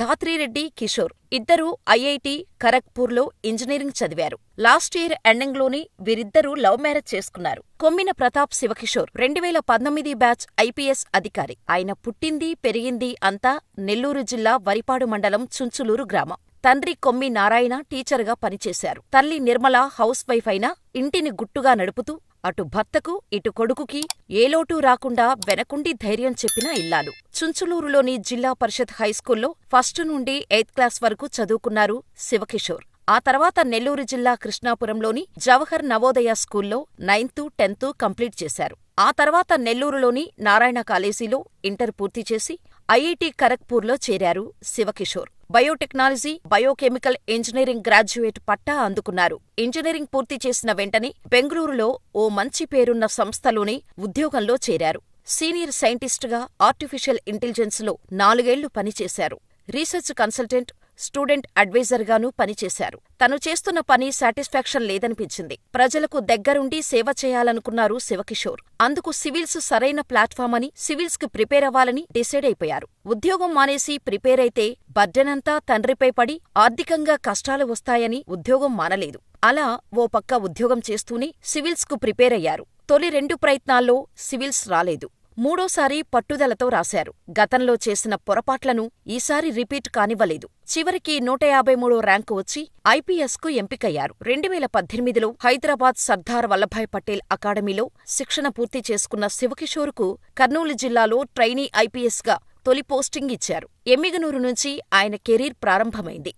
ధాత్రిరెడ్డి కిషోర్ ఇద్దరూ ఐఐటి ఖరగ్పూర్లో ఇంజనీరింగ్ చదివారు. లాస్ట్ ఇయర్ ఎండింగ్లోనే వీరిద్దరూ లవ్ మ్యారేజ్ చేసుకున్నారు. కొమ్మిన ప్రతాప్ శివకిషోర్ రెండువేల పంతొమ్మిది బ్యాచ్ ఐపీఎస్ అధికారి. ఆయన పుట్టింది, పెరిగింది అంతా నెల్లూరు జిల్లా వరిపాడు మండలం చుంచులూరు గ్రామం. తండ్రి కొమ్మి నారాయణ టీచర్గా పనిచేశారు. తల్లి నిర్మల హౌస్ వైఫ్ అయినా ఇంటిని గుట్టుగా నడుపుతూ అటు భర్తకు, ఇటు కొడుకుకి ఏలోటూ రాకుండా వెనకుండి ధైర్యం చెప్పిన ఇల్లాలు. చుంచులూరులోని జిల్లా పరిషత్ హైస్కూల్లో ఫస్ట్ నుండి ఎయిత్ క్లాస్ వరకు చదువుకున్నారు శివకిషోర్. ఆ తర్వాత నెల్లూరు జిల్లా కృష్ణాపురంలోని జవహర్ నవోదయ స్కూల్లో నైన్త్ టెన్త్ కంప్లీట్ చేశారు. ఆ తర్వాత నెల్లూరులోని నారాయణ కాలేజీలో ఇంటర్ పూర్తి చేసి ఐఐటి ఖరగ్పూర్లో చేరారు Sivakishore. Biotechnology, biochemical engineering graduate పట్టా అందుకున్నారు. ఇంజనీరింగ్ పూర్తి చేసిన వెంటనే బెంగళూరులో ఓ మంచి పేరున్న సంస్థలోనే ఉద్యోగంలో చేరారు. సీనియర్ సైంటిస్టుగా ఆర్టిఫిషియల్ ఇంటెలిజెన్స్లో నాలుగేళ్ళు పనిచేశారు. రీసెర్చ్ కన్సల్టెంట్, స్టూడెంట్ అడ్వైజర్గానూ పనిచేశారు. తను చేస్తున్న పని సాటిస్ఫాక్షన్ లేదనిపించింది. ప్రజలకు దగ్గరుండి సేవ చేయాలనుకున్నారు శివకిషోర్. అందుకు సివిల్స్ సరైన ప్లాట్ఫామ్ అని సివిల్స్కి ప్రిపేర్ అవ్వాలని డిసైడ్ అయిపోయారు. ఉద్యోగం మానేసి ప్రిపేర్ అయితే బర్డెనంతా తండ్రిపై పడి ఆర్థికంగా కష్టాలు వస్తాయని ఉద్యోగం మానలేదు. అలా ఓ పక్క ఉద్యోగం చేస్తూనే సివిల్స్కు ప్రిపేర్ అయ్యారు. తొలి రెండు ప్రయత్నాల్లో సివిల్స్ రాలేదు. మూడోసారి పట్టుదలతో రాశారు. గతంలో చేసిన పొరపాట్లను ఈసారి రిపీట్ కానివ్వలేదు. చివరికి నూట యాభై మూడో ర్యాంకు వచ్చి ఐపీఎస్కు ఎంపికయ్యారు. రెండువేల పద్దెనిమిదిలో హైదరాబాద్ సర్దార్ వల్లభాయ్ పటేల్ అకాడమీలో శిక్షణ పూర్తి చేసుకున్న శివకిషోర్కు కర్నూలు జిల్లాలో ట్రైనీ ఐపీఎస్గా తొలి పోస్టింగ్ ఇచ్చారు. ఎమ్మిగనూరు నుంచి ఆయన కెరీర్ ప్రారంభమైంది.